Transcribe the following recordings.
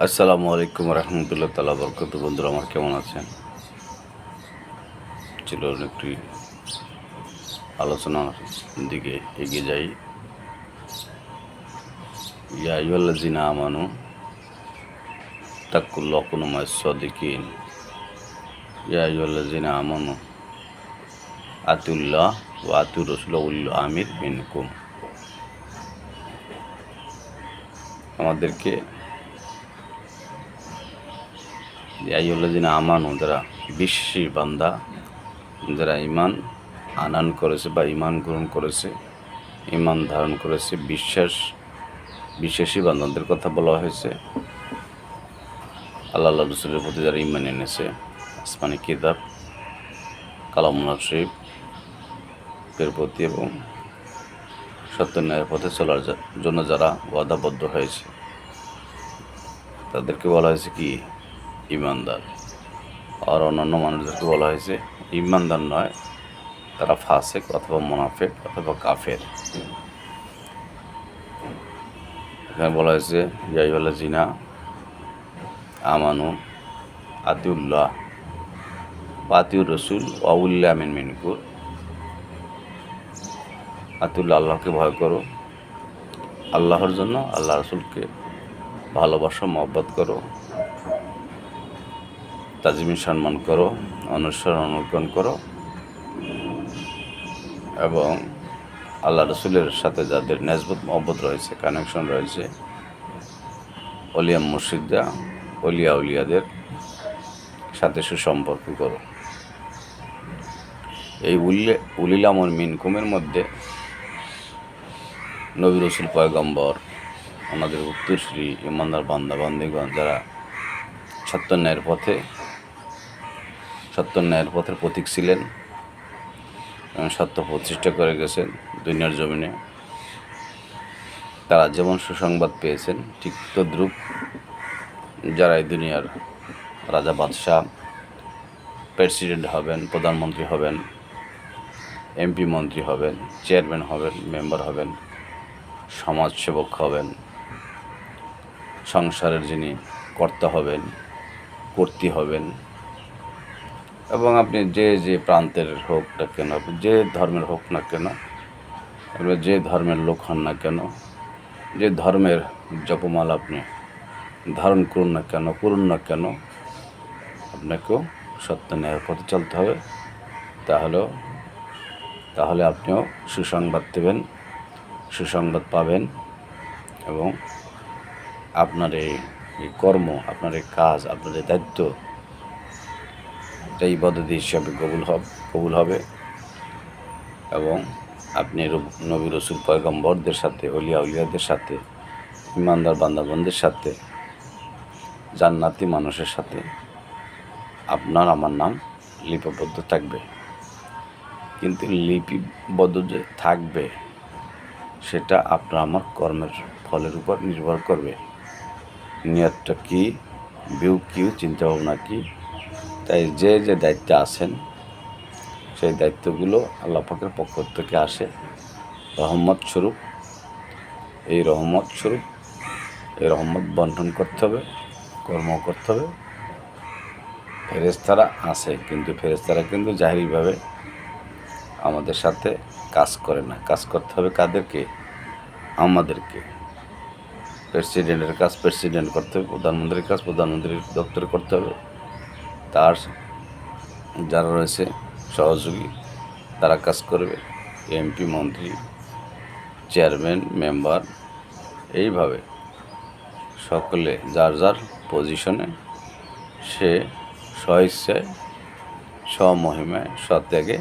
আসসালামু আলাইকুম রহমতুল্লাহ তালা বরকত বন্ধুরা, আমার কেমন আছেন? ছিল একটি আলোচনার দিকে এগিয়ে যাই। ইয়া ইউল্লাজিনা আমানু তাকুল্লাহ কোনো সদিকিন। ইয়া ইউল্লাজিনা আমানু আতুল্লাহ ও আতুর রসুল্লাহ আমির মিনকুম। আমাদেরকে আইউল্লাদিন আমানু, যারা বিশ্বাসী বান্দা, যারা ইমান আনান করেছে বা ইমান গ্রহণ করেছে ইমান ধারণ করেছে, বিশ্বাস, বিশ্বাসী বান্দাদের কথা বলা হয়েছে। আল্লাহ রসুলের প্রতি যারা ইমান এনেছে, আসমানি কিতাব কালামুল্লা শরীফ এর প্রতি এবং সত্য ন্যায়ের পথে চলার জন্য যারা ওয়াদাবদ্ধ হয়েছে, তাদেরকে বলা হয়েছে কি? ইমানদার। আর অন্যান্য মানুষদেরকে বলা হয়েছে, ইমানদার নয়, তারা ফাসেক অথবা মোনাফেক অথবা কাফের। এখানে বলা হয়েছে ইয়াইওয়ালা জিনা আমানু আতিউল্লাহ আতিউর রসুল ওয়াউল্লা আমিন মিনকুর। আতিউল্লাহ, আল্লাহকে ভয় করো। আল্লাহর জন্য আল্লাহ রসুলকে ভালোবাসো, মহব্বত করো। তাজিমি সম্মান করো, অনুসরণ অনুকরণ করো এবং আল্লাহ রসুলের সাথে যাদের নেসবত মহব্বত রয়েছে কানেকশন রয়েছে, অলিয়া মুর্শিদা অলিয়া উলিয়াদের সাথে সুসম্পর্ক করো। এই উল্লে উলিলামর মিনকুমের মধ্যে নবী রসুল পয়গম্বর, আমাদের উত্তরশ্রী, ইমানদার বান্দা বান্দিগণ যারা সত্যন্যায়ের পথে সত্য ন্যায়ের পথের প্রতীক ছিলেন, এবং সত্য প্রতিষ্ঠা করে গেছেন দুনিয়ার জমিনে। তারা যেমন সুসংবাদ পেয়েছেন, ঠিক তদ্রূপ যারা এই দুনিয়ার রাজা, বাদশাহ, প্রেসিডেন্ট হবেন, প্রধানমন্ত্রী হবেন, এমপি মন্ত্রী হবেন, চেয়ারম্যান হবেন, মেম্বার হবেন, সমাজসেবক হবেন, সংসারের যিনি কর্তা হবেন, কর্তী হবেন এবং আপনি যে যে প্রান্তের হোক না কেন, যে ধর্মের হোক না কেন আপনি যে ধর্মের লোক হন না কেন, যে ধর্মের জপমাল আপনি ধারণ করুন না কেন, করুন না কেন, আপনাকেও সত্য ন্যায়ের পথে চলতে হবে। তাহলেও তাহলে আপনিও সুসংবাদ দেবেন, সুসংবাদ পাবেন এবং আপনার এই কর্ম, আপনার এই কাজ, আপনার এই দায়িত্ব এটা ইবাদতি হিসাবে কবুল হবে কবুল হবে। এবং আপনি নবী রসুল পয়গম্বরদের সাথে, অলিয়া উলিয়াদের সাথে, ইমানদার বান্দাবনদের সাথে, জান্নাতি মানুষের সাথে আপনার আমার নাম লিপিবদ্ধ থাকবে। কিন্তু লিপিবদ্ধ যে থাকবে, সেটা আপনার আমার কর্মের ফলের উপর নির্ভর করবে। নিয়তটা কী ভিউ কিউ চিন্তাভাবনা কী তাই যে যে দায়িত্বে আছেন, সেই দায়িত্বগুলো আল্লাহ পাকের পক্ষ থেকে আসে। রহমত স্বরূপ। এই রহমত স্বরূপ, এই রহমত বন্টন করতে হবে, কর্ম করতে হবে। ফেরেস্তারা আসে কিন্তু ফেরেস্তারা কিন্তু জাহিরিভাবে আমাদের সাথে কাজ করে না। কাজ করতে হবে কাদেরকে? আমাদেরকে। প্রেসিডেন্টের কাজ প্রেসিডেন্ট করতে হবে, প্রধানমন্ত্রীর কাজ প্রধানমন্ত্রীর দপ্তরে করতে হবে। তার যারা রয়েছে সহযোগী, তারা কাজ করবে। এমপি মন্ত্রী চেয়ারম্যান মেম্বার এইভাবে সকলে যার যার পজিশনে সে স্বইচ্ছায়, স্বমহিমায়, সত্যাগে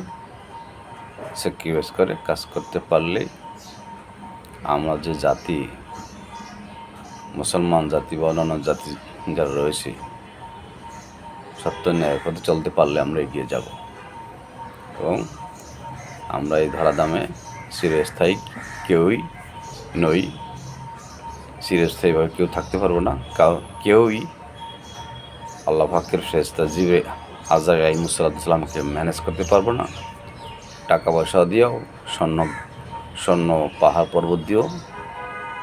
স্যাক্রিফাইস করে কাজ করতে পারলেই আমরা যে জাতি, মুসলমান জাতি বা অন্যান্য জাতি যারা রয়েছে সত্য ন্যায়ের পথে চলতে পারলে আমরা এগিয়ে যাব। এবং আমরা এই ধরাধামে চিরস্থায়ী কেউই নই। চিরস্থায়ীভাবে কেউ থাকতে পারব না। কাউ কেউই আল্লাহ ফাকের ফেরেস্তা জিবে আজার ইমুসাল্লামকে ম্যানেজ করতে পারব না। টাকা পয়সা দিয়েও, স্বর্ণ স্বর্ণ পাহাড় পর্বত দিয়েও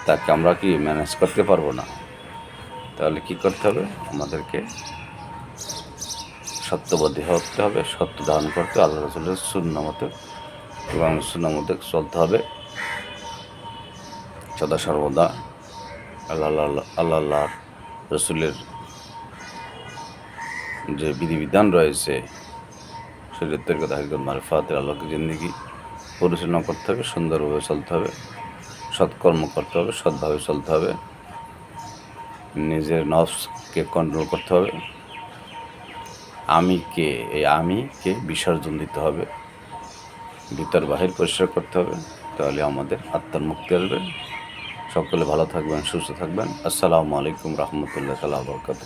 তাকে আমরা কি ম্যানেজ করতে পারব না? তাহলে কি করতে হবে? আমাদেরকে সত্যবাদী হতে হবে, সত্য ধারণ করতে আল্লাহ রসুলের শূন্য মতো এবং শূন্য মতো চলতে হবে। সদা সর্বদা আল্লাহ আল্লাহ আল্লাহ রসুলের যে বিধিবিধান রয়েছে শরীরের কথা একদম মারফাতের আলোকে জিন্দিগি পরিচালনা করতে হবে, সুন্দরভাবে চলতে হবে, সৎকর্ম করতে হবে, সৎভাবে চলতে হবে, নিজের নফসকে কন্ট্রোল করতে হবে। আমি কে এই আমি কে বিসর্জন দিতে হবে। ভিতর বাহির পরিষ্কার করতে হবে। তাহলে আমাদের আত্মার মুক্তি আসবে। সকলে ভালো থাকবেন, সুস্থ থাকবেন। আসসালামু আলাইকুম রহমতুল্লাহ তালা বরকাত